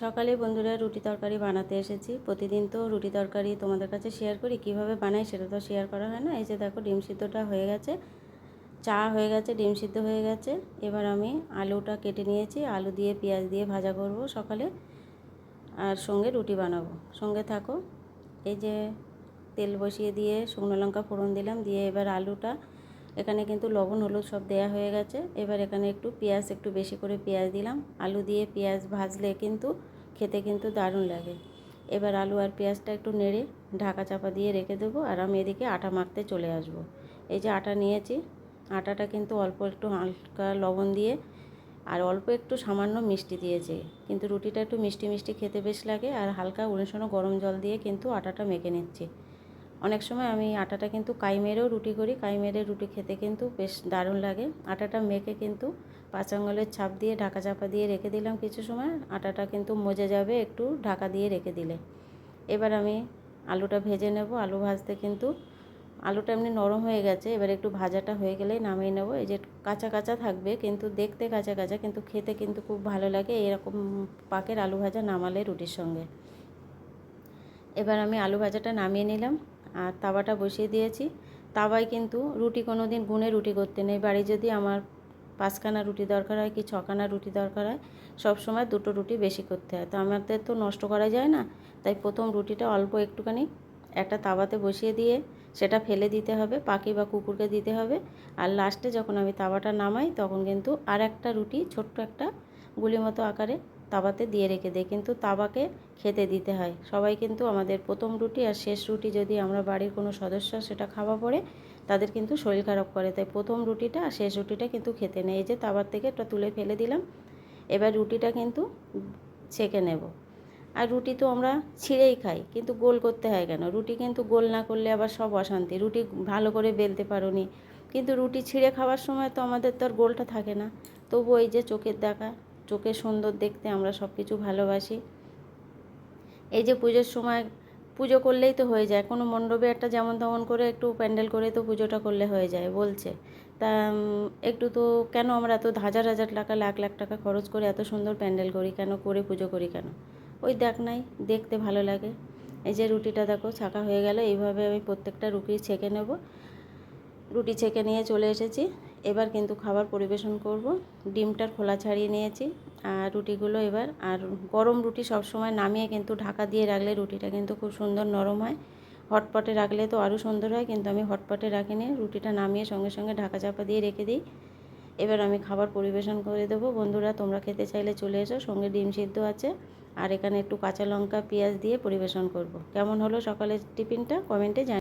সকালে বন্ধুরা রুটি তরকারি বানাতে এসেছি। প্রতিদিন তো রুটি তরকারি তোমাদের কাছে শেয়ার করি, কীভাবে বানাই সেটা তো শেয়ার করা হয় না। এই যে দেখো ডিম সিদ্ধটা হয়ে গেছে, চা হয়ে গেছে, ডিম সিদ্ধ হয়ে গেছে। এবার আমি আলুটা কেটে নিয়েছি, আলু দিয়ে পেঁয়াজ দিয়ে ভাজা করব সকালে, আর সঙ্গে রুটি বানাবো। সঙ্গে থাকো, এই যে তেল বসিয়ে দিয়ে শুকনো লঙ্কা ফোড়ন দিলাম, দিয়ে এবার আলুটা এখানে কিন্তু লবণ, হলুদ সব দেয়া হয়ে গেছে। এবার এখানে একটু পেঁয়াজ, একটু বেশি করে পেঁয়াজ দিলাম। আলু দিয়ে পেঁয়াজ ভাজলে কিন্তু খেতে কিন্তু দারুণ লাগে। এবার আলু আর পেঁয়াজটা একটু নেড়ে ঢাকা চাপা দিয়ে রেখে দেবো আর আমি এদিকে আটা মাখতে চলে আসব। এই যে আটা নিয়েছি, আটাটা কিন্তু অল্প একটু হালকা লবণ দিয়ে আর অল্প একটু সামান্য মিষ্টি দিয়েছে। কিন্তু রুটিটা একটু মিষ্টি মিষ্টি খেতে বেশ লাগে আর হালকা উনিশনো গরম জল দিয়ে কিন্তু আটাটা মেখে নিচ্ছি। অনেক সময় আমি আটাটা কিন্তু কাই মেরেও রুটি করি কাই মেরে রুটি খেতে কিন্তু বেশ দারুণ লাগে। আটাটা মেখে কিন্তু পাঁচ আঙুলের ছাপ দিয়ে ঢাকা চাপা দিয়ে রেখে দিলাম কিছু সময়, আটাটা কিন্তু মজে যাবে একটু ঢাকা দিয়ে রেখে দিলে। এবার আমি আলুটা ভেজে নেব, আলু ভাজতে কিন্তু আলুটা এমনি নরম হয়ে গেছে, এবার একটু ভাজাটা হয়ে গেলেই নামিয়ে নেব। এই যে কাঁচা কাঁচা থাকবে, কিন্তু দেখতে কাঁচা কাঁচা, কিন্তু খেতে কিন্তু খুব ভালো লাগে এরকম পাকের আলু ভাজা নামালে রুটির সঙ্গে। এবার আমি আলু ভাজাটা নামিয়ে নিলাম। আর তাওয়াটা বসিয়ে দিয়েছি। তাওয়ায় কিন্তু রুটি কোনো দিন গুনে রুটি করতে নেই। বাড়ি যদি আমার পাঁচখানা রুটি দরকার হয়, কি ছখানা রুটি দরকার হয় সব সময় দুটো রুটি বেশি করতে হয়। তো আমাদের তো নষ্ট করা যায় না, তাই প্রথম রুটিটা অল্প একটুখানি একটা তাওয়াতে বসিয়ে দিয়ে সেটা ফেলে দিতে হবে, পাখি বা কুকুরকে দিতে হবে। আর লাস্টে যখন আমি তাওয়াটা নামাই, তখন কিন্তু আর একটা রুটি, ছোট্ট একটা গুলি মতো আকারে তাওয়াতে দিয়ে রেখে দেয়। কিন্তু তাওয়াকে খেতে দিতে হয়। সবাই কিন্তু আমাদের প্রথম রুটি আর শেষ রুটি যদি আমরা বাড়ির কোনো সদস্য সেটা খাওয়া পড়ে, তাদের কিন্তু শরীর খারাপ করে। তাই প্রথম রুটিটা আর শেষ রুটিটা কিন্তু খেতে নেই। এই যে তাওয়ার থেকে একটা তুলে ফেলে দিলাম। এবার রুটিটা কিন্তু ছেঁকে নেব। আর রুটি তো আমরা ছিঁড়েই খাই, কিন্তু গোল করতে হয় কেন? রুটি কিন্তু গোল না করলে আবার সব অশান্তি। রুটি ভালো করে বেলতে পারো নি কিন্তু রুটি ছিঁড়ে খাওয়ার সময় তো আমাদের তো আর গোলটা থাকে না। তবু এই যে চোখের দেখা চোখে সুন্দর দেখতে আমরা সব কিছু ভালোবাসি। এই যে পুজোর সময় পুজো করলেই তো হয়ে যায়, কোনো মণ্ডপে একটা যেমন তেমন করে একটু প্যান্ডেল করে তো পুজোটা করলে হয়ে যায়, বলছে। তা একটু তো কেন আমরা এত হাজার হাজার টাকা, লাখ লাখ টাকা খরচ করে এত সুন্দর প্যান্ডেল করি কেন, করে পুজো করি কেন? ওই দেখ নাই, দেখতে ভালো লাগে। এই যে রুটিটা দেখো ছাকা হয়ে গেল, এইভাবে আমি প্রত্যেকটা রুটি ছেঁকে নেব। রুটি ছেঁকে নিয়ে চলে এসেছি। এবার কিন্তু খাবার পরিবেশন করব। ডিমটার খোলা ছাড়িয়ে নিয়েছি। আর রুটিগুলো এবার, আর গরম রুটি সব সময় নামিয়ে কিন্তু ঢাকা দিয়ে রাখলে রুটিটা কিন্তু খুব সুন্দর নরম হয়। হটপটে রাখলে তো আরও সুন্দর হয়, কিন্তু আমি হটপটে রাখিনি। রুটিটা নামিয়ে সঙ্গে সঙ্গে ঢাকা চাপা দিয়ে রেখে দিই। এবার আমি খাবার পরিবেশন করে দেবো। বন্ধুরা, তোমরা খেতে চাইলে চলে এসো। সঙ্গে ডিম সিদ্ধ আছে। আর এখানে একটু কাঁচা লঙ্কা, পেঁয়াজ দিয়ে পরিবেশন করব। কেমন হলো সকালের টিফিনটা? কমেন্টে জানি